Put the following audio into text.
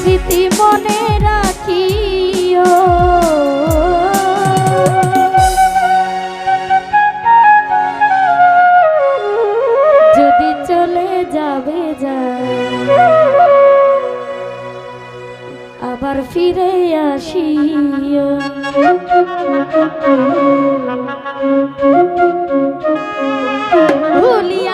স্মৃতি মনে রাখিও। যদি চলে যাবে আবার ফিরে আসিও। ভুলিয়া